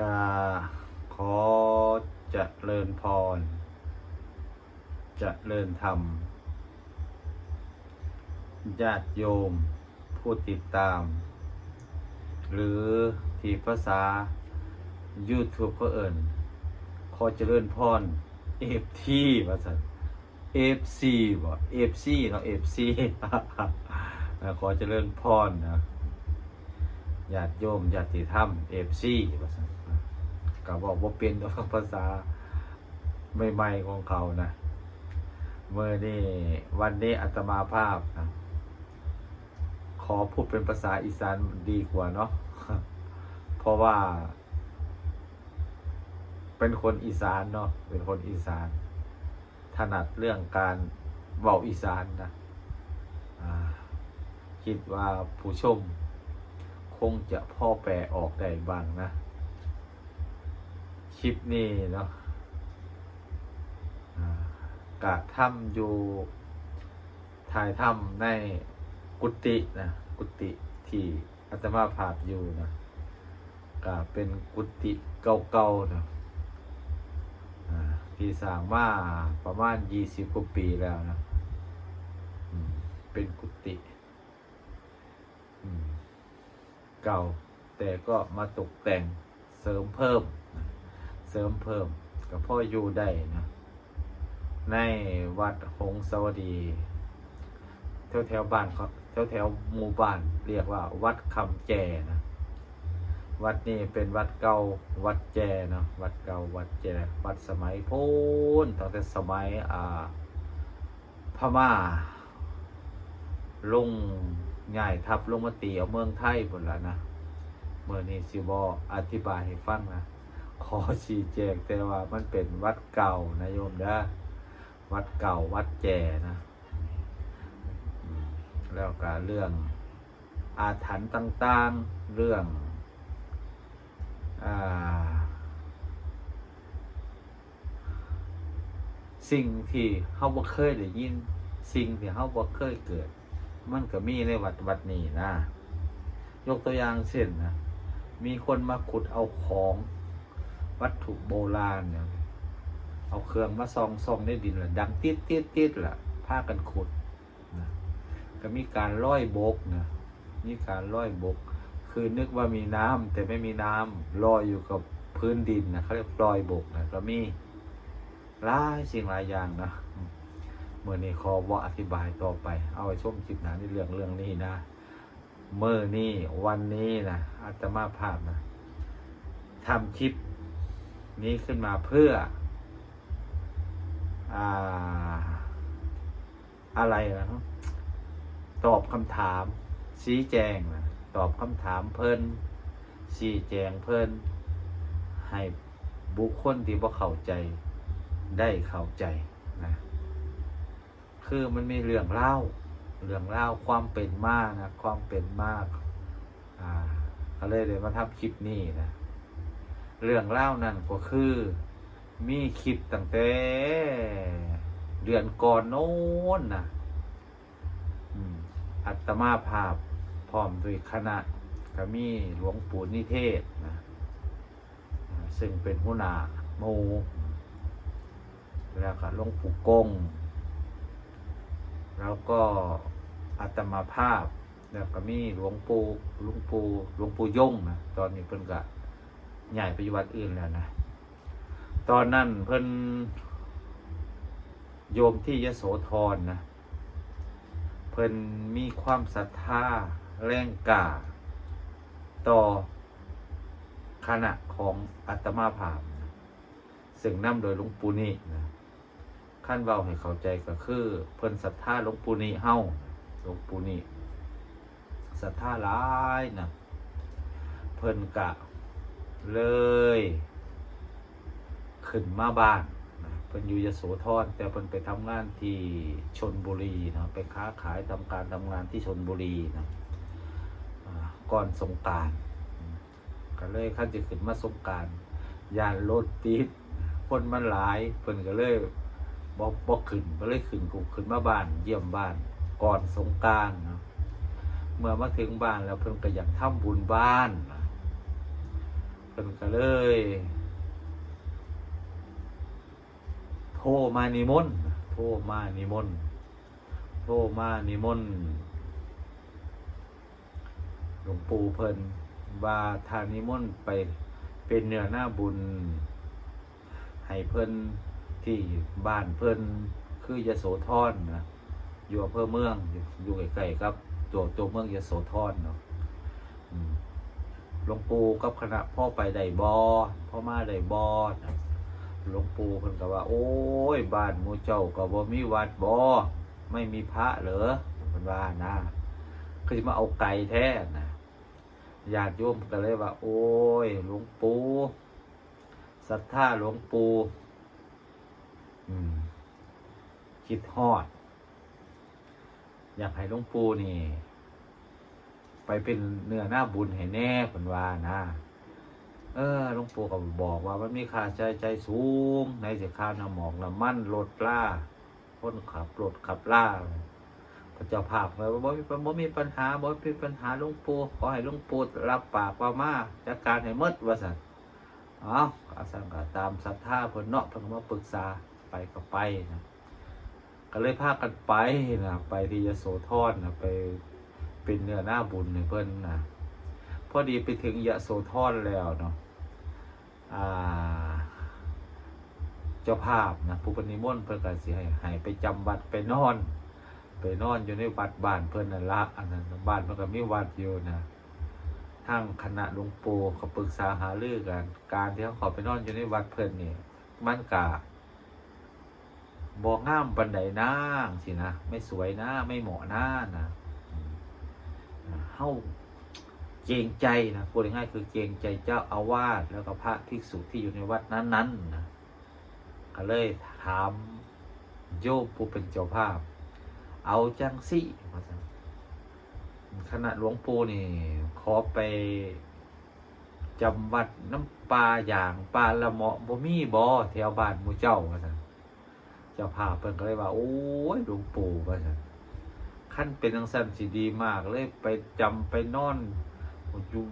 กา ขอจะเริญพร จะเริญธรรม ญาติโยมผู้ติดตาม หรือที่ภาษา YouTube เขาเอิญขอเจริญพรเอฟทีว่าสันเอฟซีบ่เอฟซีเนาะเอฟซีขอเจริญพรนะ ญาติโยมญาติธรรมเอฟซีก็บอกว่าเป็นตัวภาษาใหม่ๆของเขานะเมื่อนี่วันนี้อัตมาภาพนะขอพูดเป็นภาษาอีสานดีกว่าเนาะเพราะว่า เป็นคนอีสานเนาะเป็นคนอีสาน ถนัดเรื่องการเว้าอีสานนะคิดว่าผู้ชม งจะพ่อแปลออกได้บ้างนะ คลิปนี้เนาะกะทำอยู่ถ่ายทำในกุฏินะกุฏิที่อาตมาภาพอยู่นะก็เป็นกุฏิเก่าๆนะที่สร้างมาประมาณยี่สิบกว่าปีแล้วนะเป็นกุฏิอืม เก่า แต่ก็มาตกแต่งเสริมเพิ่ม เสริมเพิ่มก็พ่ออยู่ได้นะ ในวัดหงสวดีแถวแถวบ้านเขาแถวแถวหมู่บ้านเรียกว่า วัดคำแจนะ วัดนี้เป็นวัดเก่าวัดแจเนาะวัดเก่าวัดแจวัดสมัยพูนตั้งแต่สมัยอ่าพม่าลุง ง่ายทับลงมาตีเอาเมืองไทยหมดแล้วนะเมื่อนี้สิบออธิบายให้ฟังนะขอชี้แจงแต่ว่ามันเป็นวัดเก่านะโยมเด้อวัดเก่าวัดแจนะ แล้วก็เรื่องอาถรรพ์ต่างๆเรื่องอสิ่งที่เฮาบ่เคยได้ยิน สิ่งที่เฮาบ่เคยเกิด มันก็มีในวัดวัดนี้นะ ยกตัวอย่างเช่นนะ มีคนมาขุดเอาของวัตถุโบราณเนี่ยเอาเครื่องมาซองซองในดินละดังติดติดติดละพากันขุดนะก็มีการร้อยบกนะมีการร้อยบก คือนึกว่ามีน้ำแต่ไม่มีน้ำลอยอยู่กับพื้นดินนะเขาเรียกลอยบกนะก็มีหลายสิ่งหลายอย่างนะ เมื่อนี้ขอว่าอธิบายต่อไป เอาไว้ชมคลิปหนาในเรื่องเรื่องนี้นะเมื่อนี้วันนี้นะอาตมาภาพนะทำคลิปนี้ขึ้นมาเพื่ออาอะไรนะตอบคำถาม ชี้แจงนะตอบคำถามเพิ่นชี้แจงเพิ่นให้บุคคลที่บ่เข้าใจได้เข้าใจนะ คือมันมีเรื่องเล่าเรื่องเล่าความเป็นมานะความเป็นมากอ่าก็เลยเลยมาทำคลิปนี้นะเรื่องเล่านั่นก็คือ มีคลิปตั้งแต่เดือนก่อนโน้นนะอัตมาภาพพร้อมด้วยคณะก็มีหลวงปู่นิเทศนะซึ่งเป็นหัวหน้าหมูแล้วก็หลวงปู่กง แล้วก็อัตมาภาพแล้วก็มีหลวงปู่หลวงปู่หลวงปู่ย่งนะตอนนี้เพิ่นก็ใหญ่ไปอยู่วัดอื่นแล้วนะตอนนั้นเพิ่นโยมที่ยโสธรนะเพิ่นมีความศรัทธาแรงกล้าต่อคณะของอัตมาภาพนะซึ่งนำโดยหลวงปู่นี่นะ ขั้นเบาให้เข้าใจก็คือ เพิ่นศรัทธาหลวงปู่นี่เฮาหลวงปู่นี่ศรัทธาหลายนะเพิ่นกะเลย ขึ้นมาบ้านนะเพิ่นอยู่ยโสธรแต่เพิ่นไปทำงานที่ชนบุรีนะไปค้าขายทำการทำงานที่ชนบุรีนะก่อนสงกรารก็เลยขั้นจะขึ้นมาสงกรารยานรถติดคนมันหลายเพิ่นก็เลย บอกบอกขึ้นก็เลยขึ้นกูขึ้นมาบ้าน เยี่ยมบ้านก่อนสงกรารนะเมื่อมาถึงบ้านแล้วเพิ่นก็อยากทำบุญบ้านเพิ่นก็เลย โทรมานิมนต์โทรมานิมนต์โทรมานิมนต์หลวงปู่เพิ่นว่าทานิมนต์ไปเป็นเนื้อหน้าบุญให้เพิ่น ที่บ้านเพิ่นคือยโสธรนะอยู่อำเภอเมืองอยู่อยู่ใกล้ๆครับ ตัวตัวเมืองยโสธรเนาะหลวงปู่กับคณะพ่อไปได้บอพ่อมาได้บอนะหลวงปู่เพิ่นก็ว่า โอ้ยบ้านมูเจ้าก็บ่มีวัดบ่ไม่มีพระเหรอเพิ่นว่านะคือมาเอาไก่แท้นะญาติโยมก็เลยว่า โอ้ยหลวงปู่ศรัทธาหลวงปู่ คิดฮอด อยากให้หลวงปู่นี่ ไปเป็นเนื้อหน้าบุญให้แน่เพิ่นว่านะ เออหลวงปู่ก็บอกว่ามันมีค่าใช้ใจสูง ในสิค่าน้ำหมอกน้ำมันรถล่าคนขับรถขับล่าพระเจ้าภาพเลยว่าบ่มีบ่มีปัญหาบ่มีปัญหาหลวงปู่ขอให้หลวงปู่รับปากว่ามาจัดการให้มดว่าสันอ้าอาสังกตามศรัทธาเพิ่นเนาะเพิ่นมาปรึกษา ไปก็ไปนะก็เลยพากันไปนะไปที่ยโสธรนะไปเป็นเนื้อหน้าบุญในเพิ่นนะพอดีไปถึงยโสธรแล้วเนาะอ่า เจ้าภาพนะผู้ปนิมนต์เพิ่นก็สิให้ให้ไปจำวัดไปนอน ไปนอนอยู่ในวัดบ้านเพิ่นนั่นละอันนั้นบ้านเพิ่นก็มีวัดอยู่นะทางคณะหลวงปู่ก็ปรึกษาหารือกัน การที่เขาขอไปนอนอยู่ในวัดเพิ่นนี่มันกะ บ่งามปันใดนางสินะไม่สวยนะไม่เหมาะนะนะเฮาเกรงใจนะพูดง่ายๆคือเกรงใจเจ้าอาวาสแล้วก็พระภิกษุที่อยู่ในวัดนั้นๆนะก็เลยถามโยมผู้เป็นเจ้าภาพ เอาจังสิว่าซั่นขณะหลวงปู่นี่ ขอไปจำวัดน้ำปลาอย่างปลาละเหมาะบ่มีบ่แถวบ้านมูเจ้าว่าซั่น เจ้าภาพเพิ่นก็เลยว่า โอ้ยหลวงปู่ว่าซั่นขั้นเป็นจังซั่นสิดีมากเลยไปจำไปนอนอยู่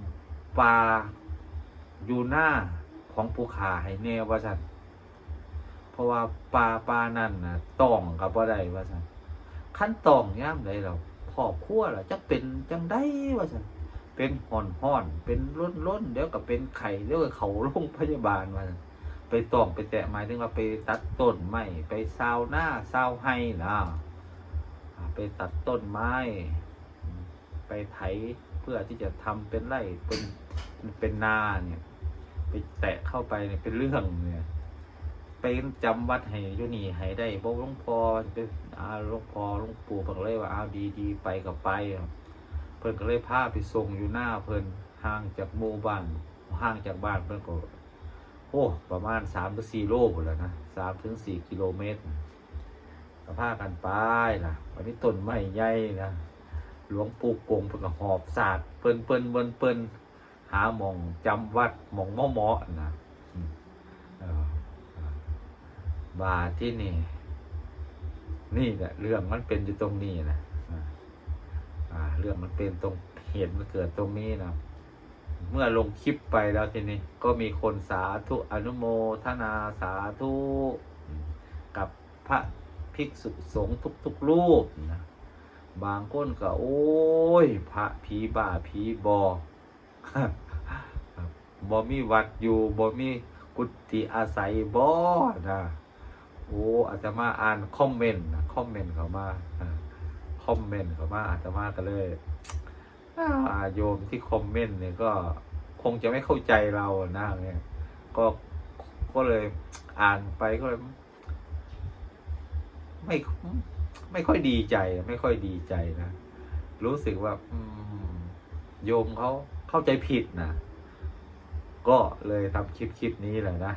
ป่าอยู่หน้าของภูขาให้แน่ว่าซั่นเพราะว่าป่าป่านั่นนะต้องกับบ่ได้ว่าซั่นขั้นต้องย่ามใดเราครอบครัวล่ะจะเป็นจังได้ว่าซั่นเป็นห่อนห่อนเป็นล้นล้นเดี๋ยวก็เป็นไข้เดี๋ยวก็เขาโรงพยาบาลว่าซั่น ไปตองไปแตะหมายถึงว่าไปตัดต้นไม้ไปซาวหน้าซาวไห้นะไปตัดต้นไม้ ไปไถเพื่อที่จะทำเป็นไร่เป็นเป็นนาเนี่ย ไปแตะเข้าไปเนี่ยเป็นเรื่องเนี่ยไปจำวัดให้ยุนี่ให้ได้บ่หลวงพ่อเป็นอาหลวงพ่อหลวงปู่เพิ่นก็เลยว่าเอาดีดีไปกับไป เพิ่นก็เลยพาไปส่งอยู่หน้าเพิ่นห่างจากหมู่บ้านห่างจากบ้านเพิ่นก็ โอ้ ประมาณสามถึงสี่โลหมดแล้วนะสามถึงสี่กิโลเมตรก็พากันไปนะวันนี้ต้นไม้ใหญ่นะหลวงปู่กงเพิ่นก็หอบสาดเปิ้นเปิ้นเปิ้นเปิ้นหาหมองจำวัดหมองหมาะๆนะอืมเออบาที่นี่ นี่แหละเรื่องมันเป็นอยู่ตรงนี้นะอ่าเรื่องมันเป็นตรงเหตุมันเกิดตรงนี้นะ เมื่อลงคลิปไปแล้วทีนี้ ก็มีคนสาธุอนุโมทนาสาธุกับพระภิกษุสงฆ์ทุกๆรูปนะบางคนก็โอ้ย พระผีบ่าผีบอบ่มีวัดอยู่บ่มีกุฏิอาศัยบ่นะโอ้อาจจะมาอ่านคอมเมนต์นะคอมเมนต์เขามาคอมเมนต์เขามาอาจจะมาก็เลย โยมที่คอมเมนต์เนี่ยก็คงจะไม่เข้าใจเรานะเนี่ยก็ก็เลยอ่านไปก็เลยไม่ไม่ค่อยดีใจ ไม่ค่อยดีใจนะ รู้สึกว่าโยมเขาเข้าใจผิดนะก็เลยทำคลิปคลิปนี้แหละนะ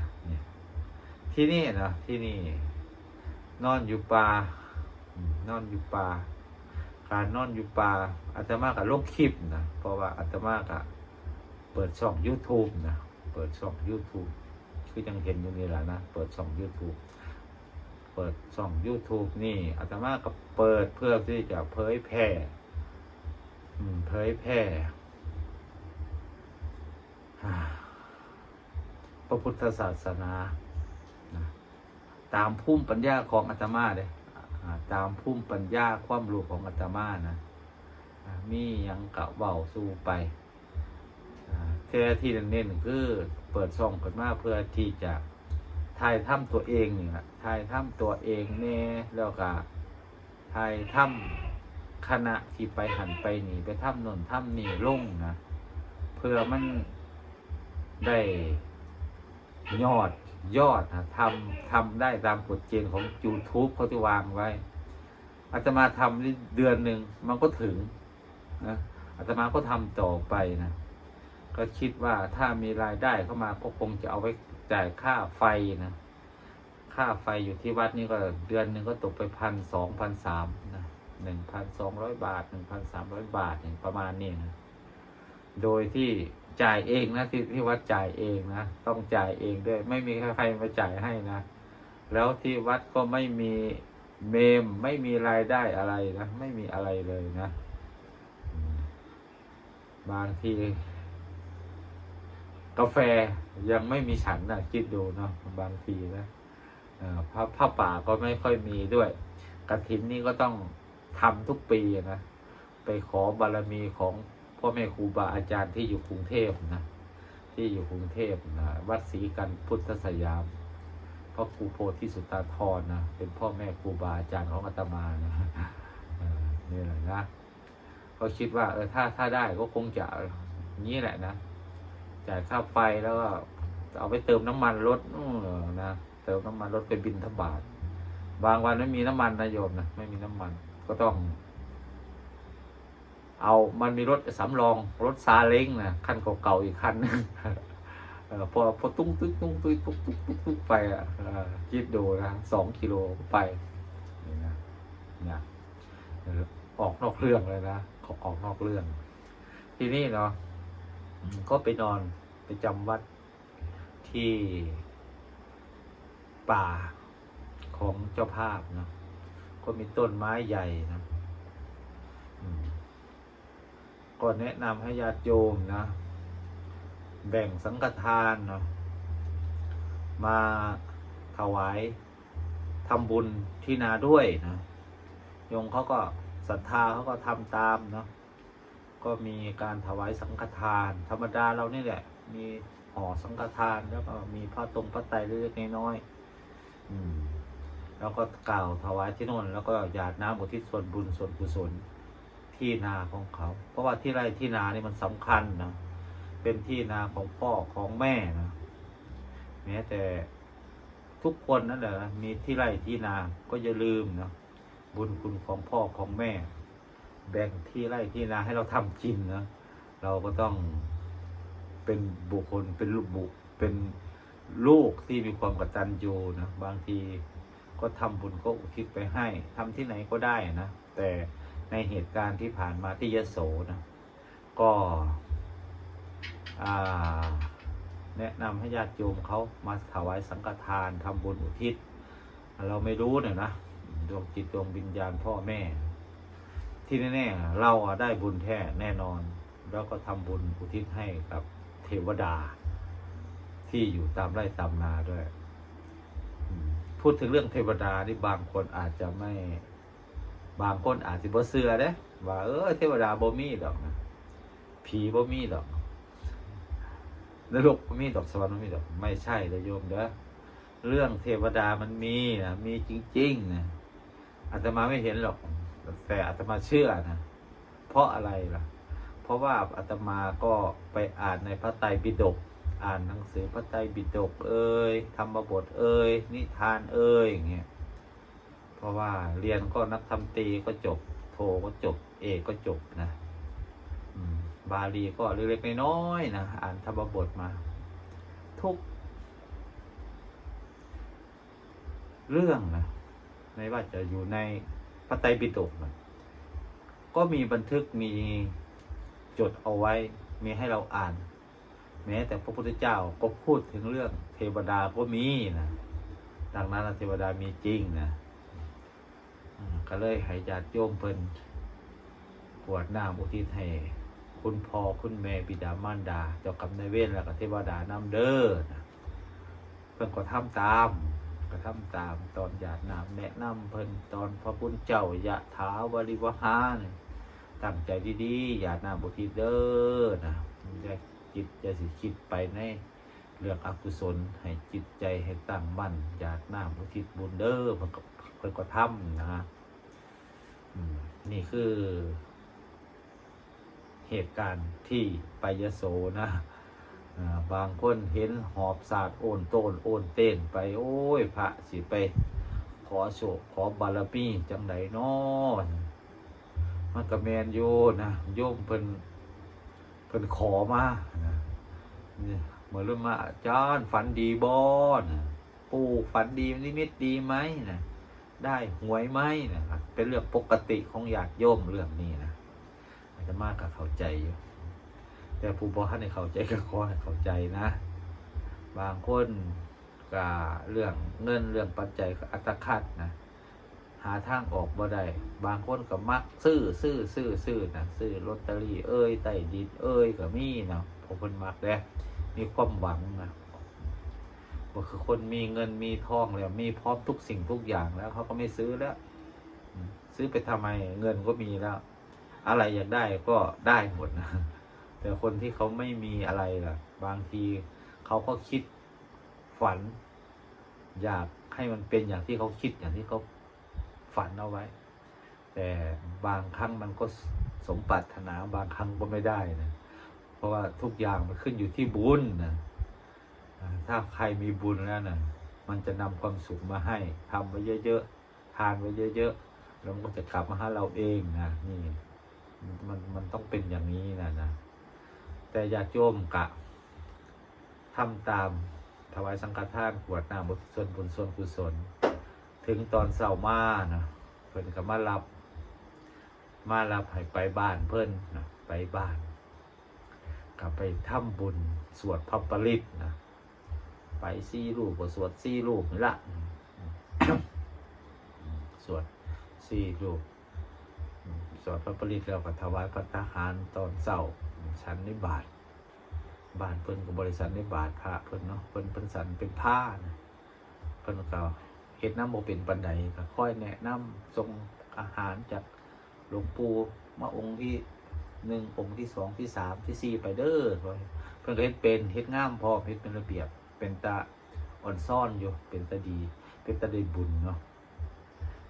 ที่นี่นะที่นี่ นอนอยู่ป่านอนอยู่ป่า การนอนอยู่ป่าอาตมากับลงคลิปนะเพราะว่าอาตมากับเปิดช่อง YouTube นะเปิดช่อง YouTube คือยังเห็นอยู่นี่แหละนะเปิดช่อง YouTube เปิดช่อง YouTube นี่อาตมาก็เปิดเพื่อที่จะเผยแพร่เผยแพร่พระพุทธศาสนา ตามภูมิปัญญาของอาตมาเลย ตามภูมิปัญญาความรู้ของอาตมานะมียังกะเบาสู้ไปอ่าแต่ที่เน้นๆคือเปิดช่องกันมาเพื่อที่จะถ่ายถ้ำตัวเองนี่แหละถ่ายถ้ำตัวเองแน่แล้วก็ถ่ายถ้ำคณะที่ไปหันไปหนีไปถ้ำนนถ้ำนี่ลงนะเพื่อมันได้ยอด ยอดนะทำทำได้ตามกฎเกณฑ์ของ YouTube เขาที่วางไว้อาตมาทำนี่เดือนหนึ่งมันก็ถึงนะอาตมาก็ทำต่อไปนะก็คิดว่าถ้ามีรายได้เข้ามาก็คงจะเอาไว้จ่ายค่าไฟนะค่าไฟอยู่ที่วัดนี่ก็เดือนหนึ่งก็ตกไปพันสองพันสามนะหนึ่งพันสองร้อยบาทหนึ่งพันสามร้อยบาทอย่างประมาณนี้นะโดยที่ จ่ายเองนะที่ที่วัดจ่ายเองนะต้องจ่ายเองด้วย ไม่มีใครมาจ่ายให้นะแล้วที่วัดก็ไม่มีเมมไม่มีรายได้อะไรนะไม่มีอะไรเลยนะบางทีกาแฟยังไม่มีฉันนะคิดดูเนาะบางทีนะผ้าผ้าป่าก็ไม่ค่อยมีด้วยกระถินนี่ก็ต้องทำทุกปีนะไปขอบารมีของ พ่อแม่ครูบาอาจารย์ที่อยู่กรุงเทพนะ ที่อยู่กรุงเทพนะวัดศรีกันพุทธสยามพระครูโพธิสุตาธรนะเป็นพ่อแม่ครูบาอาจารย์ของอาตมานะนี่แหละนะก็คิดว่าเออถ้าถ้าได้ก็คงจะนี้แหละนะจ่ายค่าไฟแล้วก็เอาไปเติมน้ำมันรถนะเติมน้ำมันรถไปบินทบาท บางวันไม่มีน้ำมันนะโยมนะไม่มีน้ำมันก็ต้อง เอามันมีรถสำรองรถซาเล้งนะคันเก่าๆอีกคันหนึงพอพอตุ้งตุ้งตุ้งตุ้งตุ้งตุ้งตุ้งตุ้งไปอะคิดดูนะสองกิโลไปนี่นะนะเออออกนอกเรื่องเลยนะขอออกนอกเรื่อง ทีนี้เนาะก็ไปนอนไปจำวัดที่ป่าของเจ้าภาพนะก็มีต้นไม้ใหญ่นะอืม ก็แนะนำให้ญาติโยมนะ แบ่งสังฆทานเนาะมาถวายทำบุญที่นาด้วยนะโยมเขาก็ศรัทธาเขาก็ทำตามเนาะก็มีการถวายสังฆทาน ธรรมดาเรานี่แหละ มีห่อสังฆทานแล้วก็มีผ้าตรงผ้าไตรเล็กๆน้อยๆแล้วก็กล่าวถวายที่นนแล้วก็หยาดน้ำอุทิศส่วนบุญส่วนกุศล ที่นาของเขา เพราะว่าที่ไร่ที่นานี่มันสำคัญนะเป็นที่นาของพ่อของแม่นะแม้แต่ทุกคนนั่นแหละมีที่ไร่ที่นาก็อย่าลืมนะบุญคุณของพ่อของแม่ แบ่งที่ไร่ที่นาให้เราทำกินนะเราก็ต้องเป็นบุคคลเป็นลูกบุเป็นลูกที่มีความกตัญญูนะบางทีก็ทำบุญก็อุทิศไปให้ทำที่ไหนก็ได้นะแต่ ในเหตุการณ์ที่ผ่านมาที่ยโสนะก็แนะนำให้ญาติโยมเขามาถวายสังฆทานทำบุญอุทิศ เราไม่รู้เนี่ยนะดวงจิตดวงวิญญาณพ่อแม่ ที่แน่ๆเราได้บุญแท้แน่นอน แล้วก็ทำบุญอุทิศให้กับเทวดา ที่อยู่ตามไร่ตามนาด้วย พูดถึงเรื่องเทวดาที่บางคนอาจจะไม่ บางคนอาจจะบ่เสือเด้ว่าเออเทวดาบ่มีดอกนะผีบ่มีดอกนรกบ่มีดอกสวรรค์บ่มีดอก ไม่ใช่เลยโยมเด้อเรื่องเทวดามันมีนะมีจริงๆนะอาตมาไม่เห็นหรอก แต่อาตมาเชื่อนะเพราะอะไรล่ะ เพราะว่าอาตมาก็ไปอ่านในพระไตรปิฎกอ่านหนังสือพระไตรปิฎกเอ่ยธรรมบทเอ่ยนิทานเอ่ยอย่างเงี้ย ราะว่าเรียนก็นักธรรมตรีก็จบ โทก็จบ เอกก็จบนะบาลีก็เล็กๆน้อยๆนะอ่านธรรมบทมา ทุก เรื่องนะไม่ว่าจะอยู่ในพระไตรปิฎกนะก็มีบันทึกมีจดเอาไว้ มีให้เราอ่าน แม้แต่พระพุทธเจ้าก็พูดถึงเรื่องเทวดาก็มีนะดังนั้นเทวดามีจริงนะ ก็เลยให้ญาติโยมเพิ่นกวดน้ำอุทิศให้คุณพ่อคุณแม่บิดามารดา เจ้ากรรมนายเวรแล้วก็เทวดานำเด้อนะเพิ่นก็ทำตามก็ทำตามตอนหยาดน้ำแนะนำเพิ่นตอนพระพุทธเจ้ายะถาวริวหาเนี่ยตั้งใจดีๆหยาดน้ำบุทิเด้อนะอย่าจิตจะสิคิดไปในเรื่องอกุศลให้จิตใจให้ตั้งมั่นหยาดน้ำบุทิศบุญเด้อเพิ่นก็ พิ่นก็ทำนะอืมนี่คือ เหตุการณ์ที่ไปยโสนะบางคนเห็นหอบศาสตร์โอนโตนโอนเต้นไป โอ้ย พระสิไป ขอโชคขอบารมีจังไดน้อมันก็แมนอยู่นะโยมเพิ่นเพิ่นขอมานะเนี่ยมื่อเริ่มมาอาจารย์ฝันดีบอนะปู่ฝันดีนิมิตดีไหมนะ ได้หวยไหมนะครับเป็นเรื่องปกติของญาติโยมเรื่องนี้นะอาจจะมากกับเข้าใจอยู่แต่ผู้บริหารในเข้าใจก็ขอให้เข้าใจนะ บางคนก็เรื่องเงินเรื่องปัจจัยอัตคัดนะหาทางออกบ่ได้บางคนก็มักซื้อซื้อซื้อซื้อนะซื้อลอตเตอรี่เอ้ยไต้ดินเอ้ยก็มีนะพวกคนมักแด้มีความหวังนะ ก็คือคนมีเงินมีทองแล้วมีพร้อมทุกสิ่งทุกอย่างแล้วเขาก็ไม่ซื้อแล้ว ซื้อไปทำไมเงินก็มีแล้ว อะไรอยากได้ก็ได้หมดนะแต่คนที่เขาไม่มีอะไรล่ะ บางทีเขาก็คิดฝัน อยากให้มันเป็นอย่างที่เขาคิดอย่างที่เขาฝันเอาไว้ แต่บางครั้งมันก็สมปรารถนาบางครั้งก็ไม่ได้นะเพราะว่าทุกอย่างมันขึ้นอยู่ที่บุญนะ ถ้าใครมีบุญแล้วนะมันจะนำความสุขมาให้ทำไว้เยอะๆทานไว้เยอะๆแล้วมันก็จะกลับมาหาเราเองนะนี่มันมันต้องเป็นอย่างนี้นะนะแต่ญาติโยมกะทำตามถวายสังฆทานกรวดน้ำบุญส่วนบุญส่วนกุศล ถึงตอนเสาร์มานะเพิ่นก็มารับ มารับให้ไปบ้านเพิ่นนะไปบ้านกลับไปทำบุญสวดพระปริตนะ ไปซี่รูปก็สวดซี่รูปนี่ละสวดซี่รูปสวดพระปริตแล้วก็ถวายพระทหารตอนเศร้าชั้นในบาทบานเพิ่นกับบริษัทในบาทพระเพิ่นเนาะเพิ่นเพิ่นสันเป็นผ้านะเพิ่นก็เฮ็ดน้ำโมเป็นปันไดก็ค่อยแนะนำส่งอาหารจากหลวงปู่มาองค์ที่หนึ่งองค์ที่สองที่สามที่สี่ไปเด้อเพิ่นก็เฮ็ดเป็นเฮ็ดง่ามพร้อมเฮ็ดเป็นระเบียบ เป็นตาอ่อนซ่อนอยู่ เป็นตาดี เป็นตาได้บุญเนาะ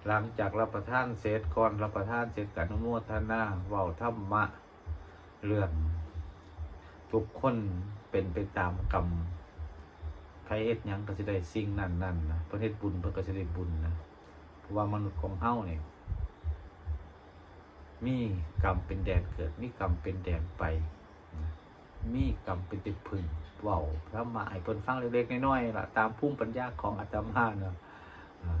หลังจากรับประทานเสร็จก่อนรับประทานเสร็จกันโมทนาเว้าธรรมะเรื่องทุกคนเป็นไปตามกรรมใครเฮ็ดยังก็สิได้สิ่งนั้นนั่นนะเพิ่นเฮ็ดบุญเพิ่นก็สิได้บุญนะเพราะว่ามนุษย์ของเฮ้าเนี่ยมีกรรมเป็นแดนเกิด มีกรรมเป็นแดนไป มีกรรมเป็นติดพึ่ง เว้าพระมาให้เพิ่นฟังเล็กๆน้อยๆล่ะตามภูมิปัญญาของอาตมาเนาะอ่า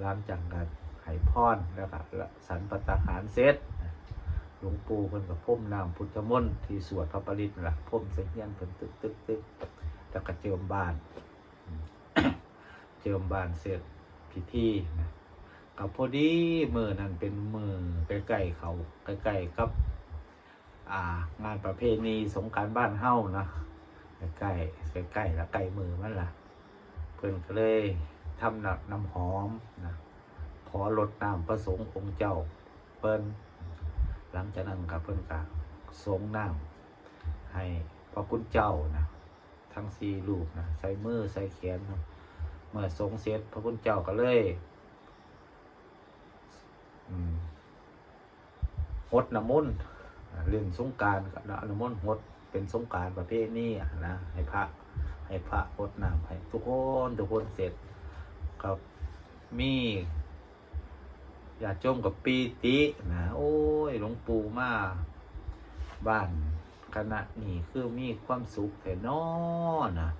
หลังกการไห้พรแล้วก็สันปตหารเสร็จหลวงปู่เพิ่นกับพ่มน้ำพุทธมนต์ที่สวดพระปริตนั่นล่ะพ่มเสียนเพิ่นตึกตึกตึกแล้วก็เจิมบานเจิมบานเสร็จพิธีนะกับพอดีมือนั้นเป็นมือใกล้ๆเขาใกล้ๆกับ อ่างานประเพณีสงการบ้านเฮ้านะ ใกล้ใกล้แล้วใกล้มือมันล่ะเพิ่นก็เลยทำน้ำน้ำหอมนะขอลดน้ำประสงค์องค์เจ้าเพิ่นหลังจากนั้นกับเพิ่นก็สงน้ำให้พระคุณเจ้านะทั้งสี่ลูกนะใส่มือใส่แขนนะเมื่อสงเสร็จพระคุณเจ้าก็เลยหดน้ำมนต์เรื่องสงการกับน้ำมนต์หด เป็นสงการประเภทนี้นะให้พระให้พระพดน้ำให้ทุกคนทุกคนเสร็จกับมีอย่าติจมกับปีตินะโอ้ยหลวงปู่มาบ้านคณะนี้คือมีความสุขแต่นอนะ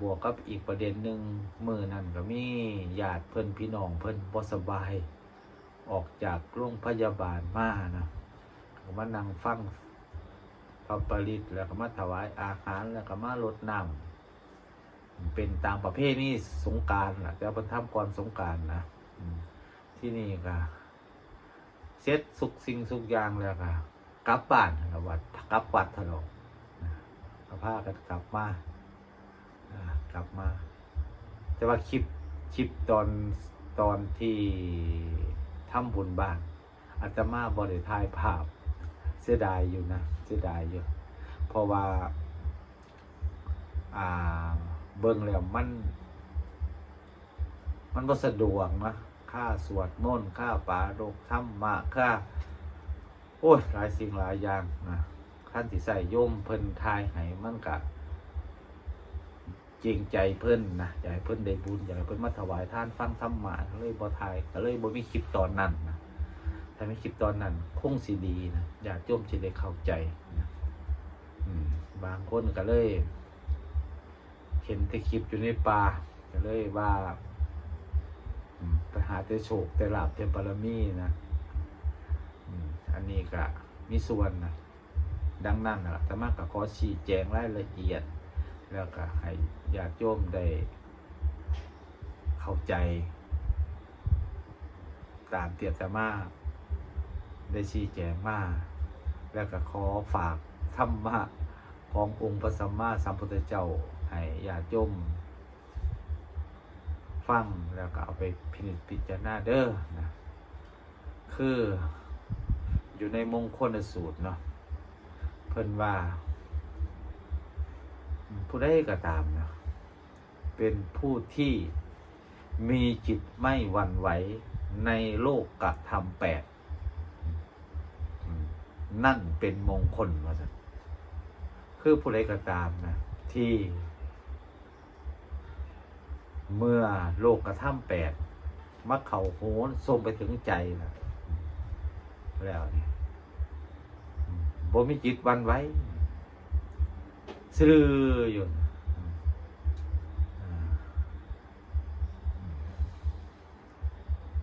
บวกกับอีกประเด็นหนึ่งมือนั่นก็มีญาติเพิ่นพี่น้องเพิ่นบ่สบาย ออกจากโรงพยาบาลมานะมานั่งฟัง พระปริตแล้วก็มาถวายอาหารแล้วก็มาลดน้ำเป็นตามประเภทนี้สงการนะแต่เป็นทำก่อนสงการนะที่นี่ก็เซ็ตสุกสิ่งสุกอย่างแล้วก็กลับบ้านนะครับวัดกลับวัดถนนนะพากันกลับมากลับมา แต่ว่าคลิปคลิปตอนตอนที่ทำบุญบ้านอาตมาบริทายภาพ สียดายอยู่นะเสียดายอยู่ เพราะว่า อ่า เบิ่งแล้วมัน มันบ่สะดวกนะค่าสวดมนต์ค่าปาโรกธรรมะค่า โอ้ยหลายสิ่งหลายอย่างนะขั้นสิใส่โยมเพิ่นทายให้มันกะจริงใจเพิ่นนะอยากให้เพิ่นได้บุญอยากให้เพิ่นมาถวายท่านฟังธรรมะก็เลยบ่ทายก็เลยบ่มีคลิปตอนนั้นนะ ถ้ามีคลิปตอนนั้นคงสิดีนะอยากโยมสิได้เข้าใจนะบางคนก็เลยเห็นแต่คลิปอยู่ในป่าก็เลยว่าไปหาแต่โชคแต่ลาบแต่บารมีนะอันนี้ก็มีส่วนนะดังนั้นนะแต่มากก็ขอชี้แจงรายละเอียด แล้วก็ให้ญาติโยมได้เข้าใจ ตามเตียตมา ได้ชี้แจงมาแล้วก็ขอฝากธรรมะขององค์พระสัมมาสัมพุทธเจ้าให้ญาติโยมฟังแล้วก็เอาไปพินิจพิจารณาเด้อนะคืออยู่ในมงคลสูตรเนาะเพิ่นว่า ผู้ใดก็ตามนาะเป็นผู้ที่มีจิตไม่หวั่นไหวในโลกกระทำแปด นั่นเป็นมงคลว่าสันคือผู้ใดก็ตามนะที่ เมื่อโลกกระทำแปดมักเข่าโหนส่งไปถึงใจนะแล้วนี่อืมบ่มีจิตวันไว้ซื่ออยู่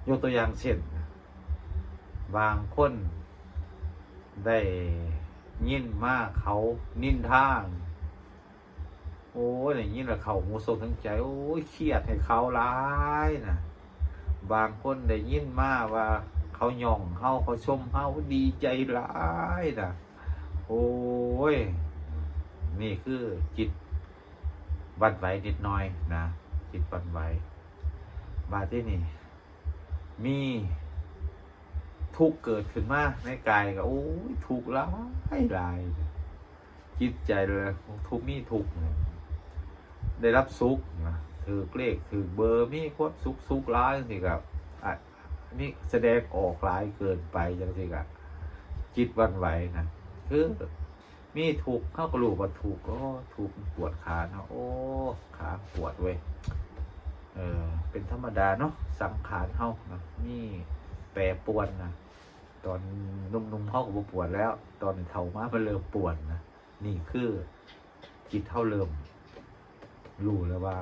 ยกตัวอย่างเช่น บางคน ได้ยินมาเขานินทางโอ้ยอย่างนี้แหละเขาหมูโซทั้งใจ โอ้ยเครียดให้เขาร้ายนะบางคนได้ยินมาว่า เขาย่องเขาเขาชมเขาดีใจร้ายนะโอ้ย นี่คือจิตหวันไหวนิดหน่อยนะ จิตหวันไหวบาที่นี่ มี ทุกข์เกิดขึ้นมาในกายก็โอ้ยทุกข์ร้ายหลาย จิตใจเลยทุกมีทุกข์เนี่ยได้รับสุขนะถือเลขถือเบอร์มีควบสุขสุขร้ายสิครับอะนี่แสดงออกร้ายเกินไปจังสิครับจิตวันไหวนะคือมีถูกเข้ากระลูกว่าถูกโอ้ถูกปวดขาเนาะโอ้ขาปวดเว้ยเออเป็นธรรมดาเนาะสังขารเฮานะมีแปรปวนนะ ตอนนุ่มๆเฮาก็บ่ปวดแล้ว ตอนเฒ่ามามันเริ่มปวดนะนี่คือจิตเฮาเริ่ม รู้แล้วว่า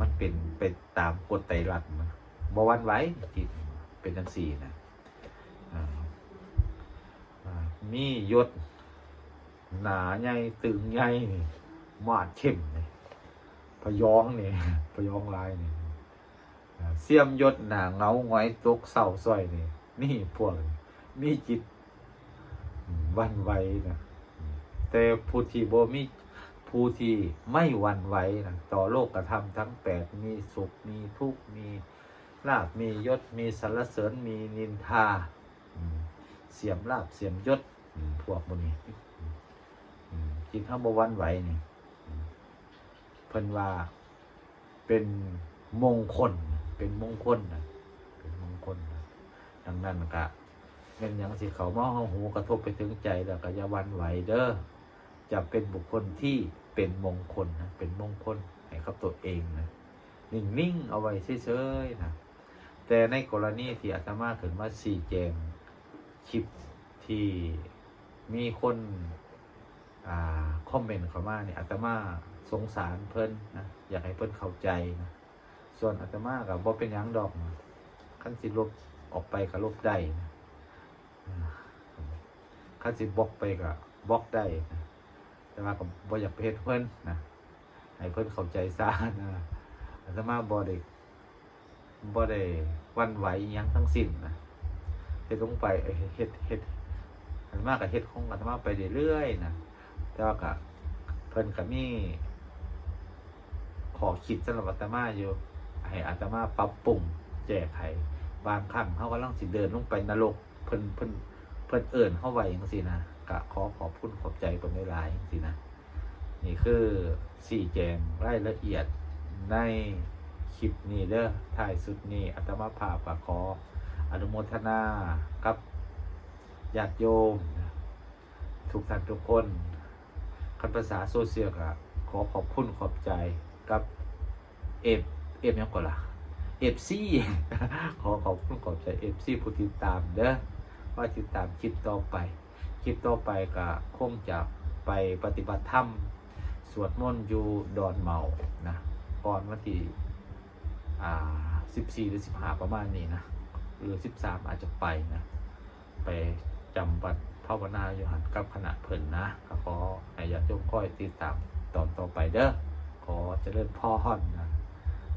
มันเป็นเป็นตามกฎไตรลักษณ์มันบ่หวันไหวจิตเป็นจังซี่นะมียศหนาใหญ่ตึงใหญ่มาดเข้มนี่พยองนี่พยองลายนี่อ่าเสียมยศหนาเงาหงอยตกเศร้าซอยนี่ นี่พวกมีจิตวันไหวนะแต่ผู้ที่บ่มีผู้ที่ไม่วันไหวนะต่อโลกกระทำทั้งแปดมีสุขมีทุกข์มีลาบมียศมีสรรเสริญมีนินทาเสียมลาบเสียมยศพวกพวกนี้จิตข้าบวันไหวนี่เพิ่นว่าเป็นมงคลเป็นมงคลนะ ดังนั้นกะเป็นอย่างสิเขามองเขาหูกระทบไปถึงใจแล้วก็อย่าวันไหวเด้อจะเป็นบุคคลที่เป็นมงคลนะเป็นมงคลให้กับตัวเองนะนิ่งๆเอาไว้เฉยๆนะแต่ในกรณีที่อาตมาถึงมาสี่แจงคลิปที่มีคนอ่าคอมเมนต์เข้ามาเนี่ยอาตมาสงสารเพิ่นนะอยากให้เพิ่นเข้าใจนะส่วนอาตมากับบ่เป็นยังดอกขั้นสิลบ ออกไปก็ลบได้นะขั้นสิบล็อกไปก็บล็อกได้นะแต่ว่าก็บ่อยากไปเฮ็ดเพิ่อนนะให้เพิ่อนเข้าใจซะนะอาตมาบ่ได้บ่ได้วันไหวยังทั้งสิ้นนะเฮ็ดลงไปเอ้ยเฮ็ดเฮ็ดอาตมาก็เฮ็ดของอาตมาไปเรื่อยๆนะแต่ว่าก็เพิ่นก็มีขอคิดสำหรับอาตมาอยู่ให้อาตมาปรับปรุงแก้ไข บางครั้งเขาก็ต้องสิเดินลงไปนรกเพิ่นเพิ่นเพิ่นเอิ่นเข้าไว้จังซี่นะก็ขอขอบคุณขอบใจเพิ่นหลายๆจังซี่นะ นี่คือสี่แจงรายละเอียดในคลิปนี้เด้อท้ายสุดนี้อาตมาภาพก็ขออนุโมทนากับญาติโยม ทุกท่านทุกคนคันภาษาโซเชียลก็ขอขอบคุณขอบใจกับเอฟเอฟยังก่อนล่ะ เอฟซีขอขอบคุณขอบใจเอฟซีผู้ติดตามเด้อว่าติดตามคลิปต่อไป คลิปต่อไปก็คงจะไปปฏิบัติธรรมสวดมนต์อยู่ดอนเมานะก่อนวันที่อ่าสิบสี่หรือสิบห้าประมาณนี้นะหรือสิบสามอาจจะไปนะไปจำวัดภาวนาอยู่หันกับคณะเพลินนะก็ขอให้ญาติโยมค่อยติดตามตอนต่อไปเด้อขอเจริญพรนะ